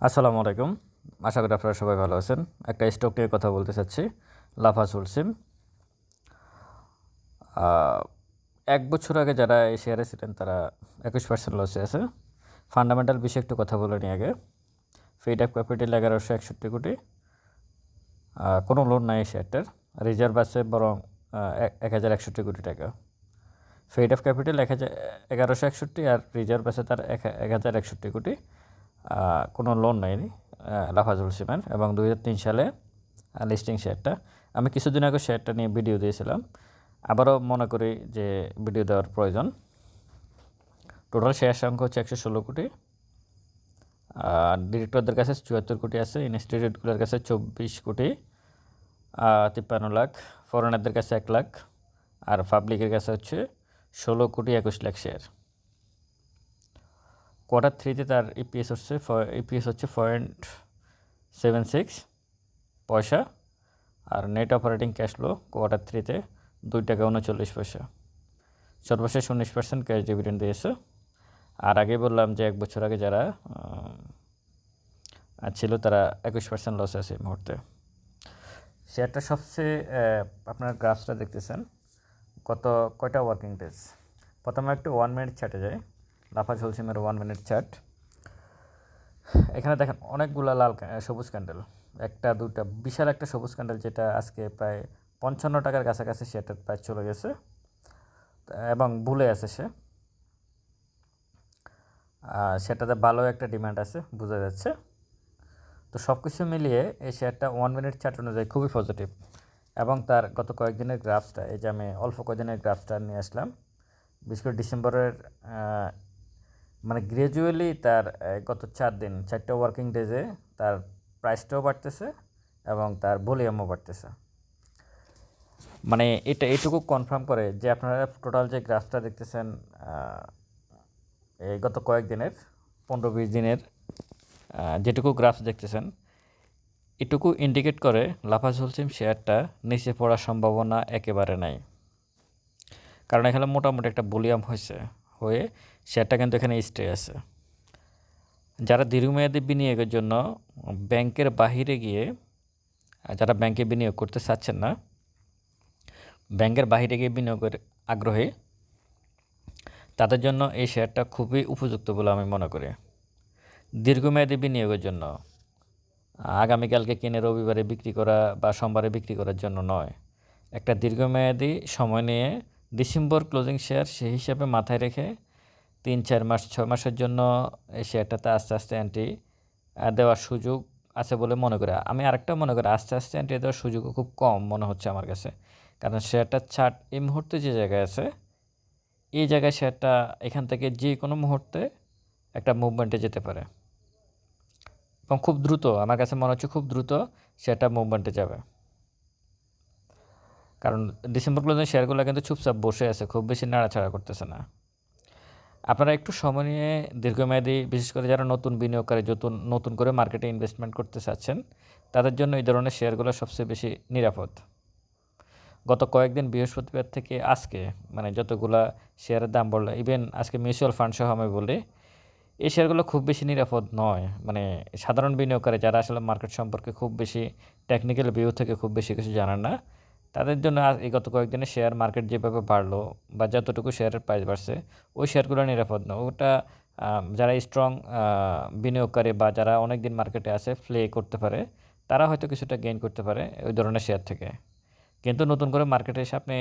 আসসালামু আলাইকুম। আশা করি আপনারা সবাই ভালো আছেন। একটা স্টক নিয়ে কথা বলতে চাচ্ছি লাফাসুল সিম এক বছর আগে যারা এই শেয়ারে ছিলেন, তারা একুশ পার্সেন্ট লসে আছে। ফান্ডামেন্টাল বিষয়ে একটু কথা বলে নিই আগে। ফিড অফ ক্যাপিটাল এগারোশো একষট্টি কোটি। কোনো লোন নাই শেয়ারটার রিজার্ভ আছে বরং এক- হাজার একষট্টি কোটি টাকা। ফেড অফ ক্যাপিটাল এক হাজার এগারোশো একষট্টি আর রিজার্ভ আছে তার এক হাজার একষট্টি কোটি। কোনো লোন নেয়নি লাফাজুল সিমেন্ট। এবং দুই হাজার তিন সালে লিস্টিং শেয়ারটা আমি কিছুদিন আগে শেয়ারটা নিয়ে ভিডিও দিয়েছিলাম। আবারও মনে করি যে ভিডিও দেওয়ার প্রয়োজন। টোটাল শেয়ার সংখ্যা হচ্ছে একশো ষোলো কোটি। ডিরেক্টরদের কাছে চুয়াত্তর কোটি আছে ইনস্টিটিউটগুলোর কাছে চব্বিশ কোটি। তিপ্পান্ন লাখ ফরেনারদের কাছে এক লাখ। আর পাবলিকের কাছে হচ্ছে ষোলো কোটি একুশ লাখ শেয়ার কোয়ার্টার থ্রিতে তার ইপিএস হচ্ছে ইপিএস হচ্ছে পয়েন্ট সেভেন সিক্স পয়সা আর net operating cash flow quarter থ্রিতে দুই টাকা উনচল্লিশ পয়সা। সর্বশেষ উনিশ পার্সেন্ট ক্যাশ ডিভিডেন্ড দিয়েছে। আর আগে বললাম যে এক বছর আগে যারা ছিল তারা একুশ পার্সেন্ট লস আছে এই মুহূর্তে। শেয়ারটা সবচেয়ে আপনার গ্রাফসটা দেখতেছেন। কত কয়টা ওয়ার্কিং ডেজ প্রথমে একটু ওয়ান মিনিট চার্টে যায় লাফা ঝুলসিমের ওয়ান মিনিট চার্ট এখানে দেখেন অনেকগুলা লাল সবুজ ক্যান্ডেল একটা, দুটা, বিশাল একটা সবুজ ক্যান্ডেল যেটা আজকে প্রায় পঞ্চান্ন টাকার কাছাকাছি সেটার প্রায় চলে গেছে। এবং ভুলে আছে সে। সেটাতে ভালো একটা ডিমান্ড আছে, বোঝা যাচ্ছে। তো সব কিছু মিলিয়ে এই শেয়ারটা ওয়ান মিনিট চার্ট অনুযায়ী খুবই পজিটিভ এবং তার গত কয়েকদিনের গ্রাফসটা এই যে আমি অল্প কয়েকদিনের গ্রাফসটা নিয়ে আসলাম, বিশেষ করে ডিসেম্বরের মানে গ্রাজুয়ালি তার গত চার দিন, চারটা ওয়ার্কিং ডেজে তার প্রাইসটাও বাড়তেছে এবং তার ভলিউমও বাড়তেছে। মানে এটা, এটুকু কনফার্ম করে যে আপনারা টোটাল যে গ্রাফটা দেখতেছেন এই গত কয়েকদিনের পনেরো বিশ দিনের যেটুকু গ্রাফ দেখতেছেন, এটুকু ইন্ডিকেট করে লাফাজ হোলসিম শেয়ারটা নিচে পড়ার সম্ভাবনা একেবারে নাই। কারণ এখানে মোটামুটি একটা ভলিউম হয়েছে। হয়ে শেয়ারটা কিন্তু এখানে স্টে আছে। যারা দীর্ঘমেয়াদী বিনিয়োগের জন্য ব্যাংকের বাহিরে গিয়ে যারা ব্যাংকে বিনিয়োগ করতে চাচ্ছেন না, ব্যাংকের বাহিরে গিয়ে বিনিয়োগের আগ্রহী, তাদের জন্য এই শেয়ারটা খুবই উপযুক্ত বলে আমি মনে করি। দীর্ঘমেয়াদী বিনিয়োগের জন্য, আগামীকালকে কিনে রবিবারে বিক্রি করা বা সোমবারে বিক্রি করার জন্য নয়, একটা দীর্ঘমেয়াদী সময় নিয়ে ডিসেম্বর ক্লোজিং শেয়ার সেই হিসাবে মাথায় রেখে তিন, চার মাস, ছয় মাসের জন্য এই শেয়ারটাতে আস্তে আস্তে অ্যান্টি দেওয়ার সুযোগ আছে বলে মনে করি। আমি আরেকটা মনে করি, আস্তে আস্তে অ্যান্টি দেওয়ার সুযোগও খুব কম মনে হচ্ছে আমার কাছে। কারণ শেয়ারটার ছাট এই মুহূর্তে যে জায়গায় আছে, এই জায়গায় শেয়ারটা এখান থেকে যে কোনো মুহূর্তে একটা মুভমেন্টে যেতে পারে। এবং খুব দ্রুত, আমার কাছে মনে হচ্ছে খুব দ্রুত সেটা মুভমেন্টে যাবে। কারণ ডিসেম্বর ক্লোজিং শেয়ারগুলো কিন্তু চুপচাপ বসে আছে, খুব বেশি নাড়াছাড়া করতেছে না। আপনারা একটু সময় নিয়ে দীর্ঘমেয়াদী, বিশেষ করে যারা নতুন বিনিয়োগকারী নতুন নতুন করে মার্কেটে ইনভেস্টমেন্ট করতে চাচ্ছেন, তাদের জন্য এই ধরনের শেয়ারগুলো সবচেয়ে বেশি নিরাপদ। গত কয়েকদিন বৃহস্পতিবার থেকে আজকে মানে যতগুলা শেয়ারের দাম বলল ইভেন আজকে মিউচুয়াল ফান্ড সহ আমি বলি, এই শেয়ারগুলো খুব বেশি নিরাপদ নয়। মানে সাধারণ বিনিয়োগকারী যারা আসলে মার্কেট সম্পর্কে খুব বেশি টেকনিক্যাল ভিউ থেকে খুব বেশি কিছু জানেন না তাদের জন্য এই গত কয়েকদিনে শেয়ার মার্কেট যেভাবে বাড়লো বা যতটুকু শেয়ারের প্রাইস বাড়ছে ওই শেয়ারগুলো নিরাপদ না। ওটা যারা স্ট্রং বিনিয়োগকারী বা যারা অনেক দিন মার্কেটে আছে প্লে করতে পারে তারা হয়তো কিছুটা গেইন করতে পারে ওই ধরনের শেয়ার থেকে। কিন্তু নতুন করে মার্কেটে এসে আপনি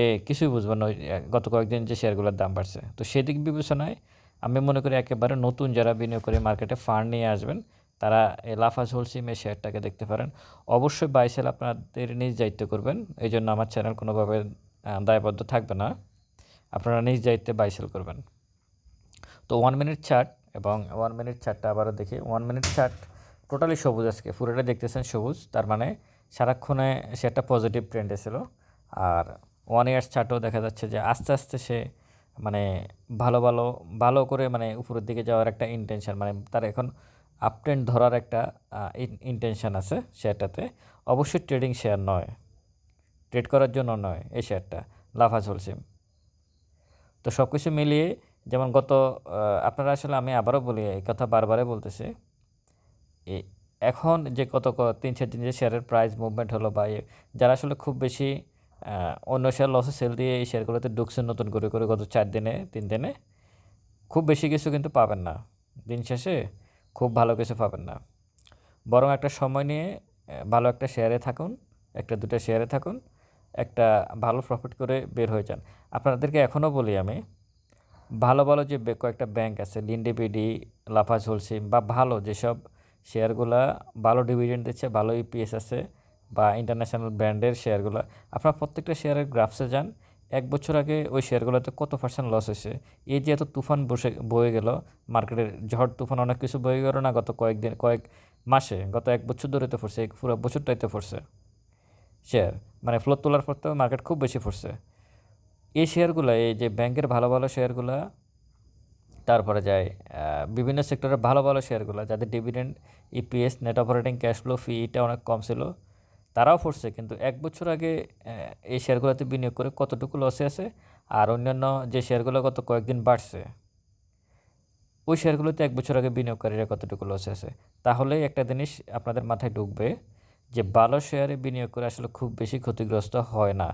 এ কিছুই বুঝবেন না ওই, গত কয়েকদিন যে শেয়ারগুলোর দাম বাড়ছে। তো সেদিক বিবেচনায় আমি মনে করি একেবারে নতুন যারা বিনিয়োগ করে মার্কেটে ফান্ড নিয়ে আসবেন তারা এই লাফাজ হোলসিমের শেয়ারটাকে দেখতে পারেন। অবশ্যই বাই সেল আপনাদের নিজ দায়িত্ব করবেন এই জন্য আমার চ্যানেল কোনোভাবে দায়বদ্ধ থাকবে না। আপনারা নিজ দায়িত্বে বাই সেল করবেন। তো ওয়ান মিনিট চার্ট এবং ওয়ান মিনিট চার্টটা আবারও দেখি। ওয়ান মিনিট চার্ট টোটালি সবুজ আজকে, পুরোটা দেখতেছেন সবুজ, তার মানে সারাক্ষণে সে একটা পজিটিভ ট্রেন্ডে ছিল। আর ওয়ান ইয়ার্স চার্টও দেখা যাচ্ছে যে আস্তে আস্তে সে মানে ভালো ভালো ভালো করে মানে উপরের দিকে যাওয়ার একটা ইন্টেনশন মানে তার এখন আপ ট্রেন্ড ধরার একটা ইন্টেনশন আছে শেয়ারটাতে। অবশ্যই ট্রেডিং শেয়ার নয়। ট্রেড করার জন্য নয় এই শেয়ারটা। লাফা চলছে। তো সব কিছু মিলিয়ে যেমন গত আপনারা আসলে আমি আবারও বলি, এই কথা বারবারে বলতেছি। এখন যে কত তিন, চার দিন যে শেয়ারের প্রাইস মুভমেন্ট হলো বা যারা আসলে খুব বেশি অন্য শেয়ার লসে সেল দিয়ে এই শেয়ারগুলোতে ঢুকছে নতুন করে করে গত চার দিনে, তিন দিনে, খুব বেশি কিছু কিন্তু পাবেন না। দিন শেষে খুব ভালো কিছু পাবেন না। বরং একটা সময় নিয়ে ভালো একটা শেয়ারে থাকুন, একটা দুটো শেয়ারে থাকুন, একটা ভালো প্রফিট করে বের হয়ে যান। আপনাদেরকে এখনও বলি আমি, ভালো ভালো যে কয়েকটা ব্যাংক আছে লিন্ডিবিডি লাফাজ হোলসিম বা ভালো যেসব শেয়ারগুলা ভালো ডিভিডেন্ড দিচ্ছে, ভালো ইপিএস আছে বা ইন্টারন্যাশনাল ব্র্যান্ডের শেয়ারগুলো আপনারা প্রত্যেকটা শেয়ারের গ্রাফসে যান এক বছর আগে ওই শেয়ারগুলোতে কত পার্সেন্ট লস হয়েছে? এই যে এত তুফান বসে, বয়ে গেল, মার্কেটের ঝড়, তুফান অনেক কিছু বয়ে গেল না, গত কয়েকদিন, কয়েক মাসে, গত এক বছর ধরে তো পড়ছে, পুরো বছরটাই তো পড়ছে শেয়ার মানে ফ্লোর তোলার পর তো মার্কেট খুব বেশি পড়ছে। এই শেয়ারগুলো, এই যে ব্যাংকের ভালো ভালো শেয়ারগুলো, তারপরে যায় বিভিন্ন সেক্টরের ভালো ভালো শেয়ারগুলো, যাদের dividend EPS net operating cash flow ফি এটা অনেক কম ছিল। তারাও পড়ছে, কিন্তু এক বছর আগে এই শেয়ারগুলোতে বিনিয়োগ করে কতটুকু লসে আছে আর অন্যান্য যে শেয়ারগুলো গত কয়েকদিন বাড়ছে, ওই শেয়ারগুলোতে এক বছর আগে বিনিয়োগকারীরা কতটুকু লসে আছে? তাহলেই একটা জিনিস আপনাদের মাথায় ঢুকবে যে ভালো শেয়ারে বিনিয়োগ করে আসলে খুব বেশি ক্ষতিগ্রস্ত হয় না।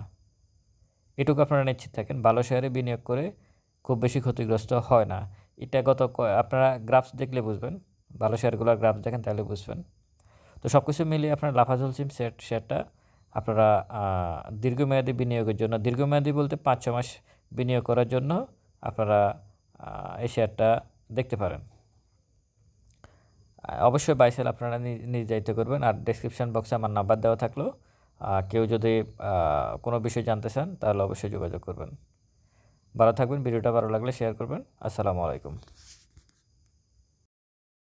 এটুকু আপনারা নিশ্চিত থাকেন, ভালো শেয়ারে বিনিয়োগ করে খুব বেশি ক্ষতিগ্রস্ত হয় না। এটা গত আপনারা গ্রাফস দেখলে বুঝবেন, ভালো শেয়ারগুলোর গ্রাফস দেখেন তাহলে বুঝবেন। তো সব কিছু মিলিয়ে আপনার লাফাজুল সিম শেয়ার শেয়ারটা আপনারা দীর্ঘমেয়াদী বিনিয়োগের জন্য, দীর্ঘমেয়াদী বলতে পাঁচ ছ মাস বিনিয়োগ করার জন্য আপনারা এই শেয়ারটা দেখতে পারেন। অবশ্যই বাইসেল আপনারা নি- নির্ধারিত করবেন। আর ডেসক্রিপশন বক্সে আমার নাম্বার দেওয়া থাকল। কেউ যদি কোনো বিষয় জানতে চান, তাহলে অবশ্যই যোগাযোগ করবেন। ভালো থাকবেন, ভিডিওটা ভালো লাগলে শেয়ার করবেন। আসসালামু আলাইকুম।